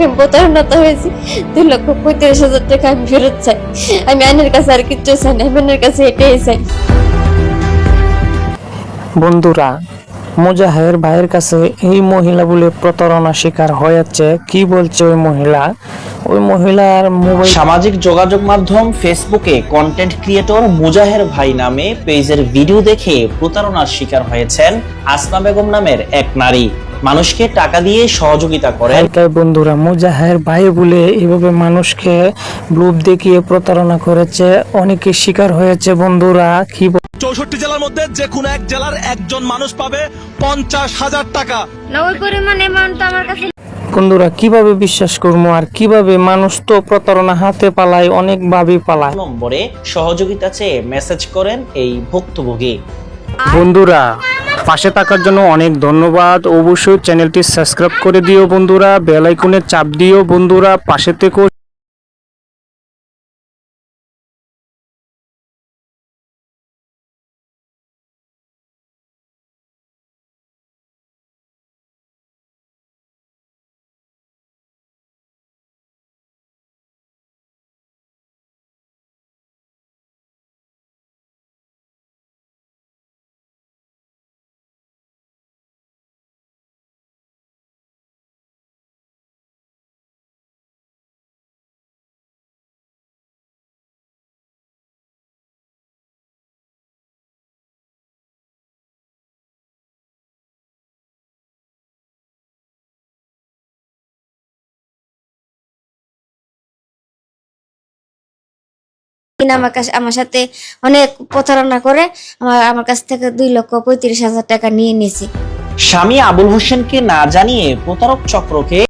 আমি প্রতারণাতে হয়েছি। দুই লক্ষ পঁয়ত্রিশ হাজার টাকা আমি ফেরত চাই। আমি আইনের কাছে আর কিচ্ছু চাই না আমি আইনের কাছে এটাই চাই। বন্ধুরা মুজাহের ভাইয়ের কাছে এই মহিলা বলে প্রতারণা শিকার হয়েছে। কি বলছে ওই মহিলা? ওই মহিলার মোবাইল সামাজিক যোগাযোগ মাধ্যম ফেসবুকে কন্টেন্ট ক্রিয়েটর মুজাহের ভাই নামে পেজের ভিডিও দেখে প্রতারণার শিকার হয়েছেন আসনা বেগম নামের এক নারী। মানুষকে টাকা দিয়ে সহযোগিতা করেন। হালকাই বন্ধুরা মুজাহের ভাই বলে এভাবে মানুষকে লোভ দেখিয়ে প্রতারণা করেছে অনেকে শিকার হয়েছে বন্ধুরা কি বল- চৌষট্টি জেলার মধ্যে যে কোনো এক জেলার একজন মানুষ পাবে পঞ্চাশ হাজার টাকা। না পরিমাণ অ্যামাউন্ট আমার কাছে বন্ধুরা কীভাবে বিশ্বাস করব আর কীভাবে মানুষ তো প্রতারণা হাতে পালায় অনেকভাবে পালায়। নম্বরে সহযোগিতা চেয়ে মেসেজ করেন এই ভুক্তভোগী। বন্ধুরা পাশে থাকার জন্য অনেক ধন্যবাদ। অবশ্যই চ্যানেলটি সাবস্ক্রাইব করে দিও বন্ধুরা, বেল আইকনে চাপ দিও বন্ধুরা, পাশে থেকেও কিনা আমার কাছে আমার সাথে অনেক প্রতারণা করে, আমার আমার কাছ থেকে দুই লক্ষ পঁয়ত্রিশ হাজার টাকা নিয়ে নিয়েছে। স্বামী আবুল হোসেনকে না জানিয়ে প্রতারক চক্রকে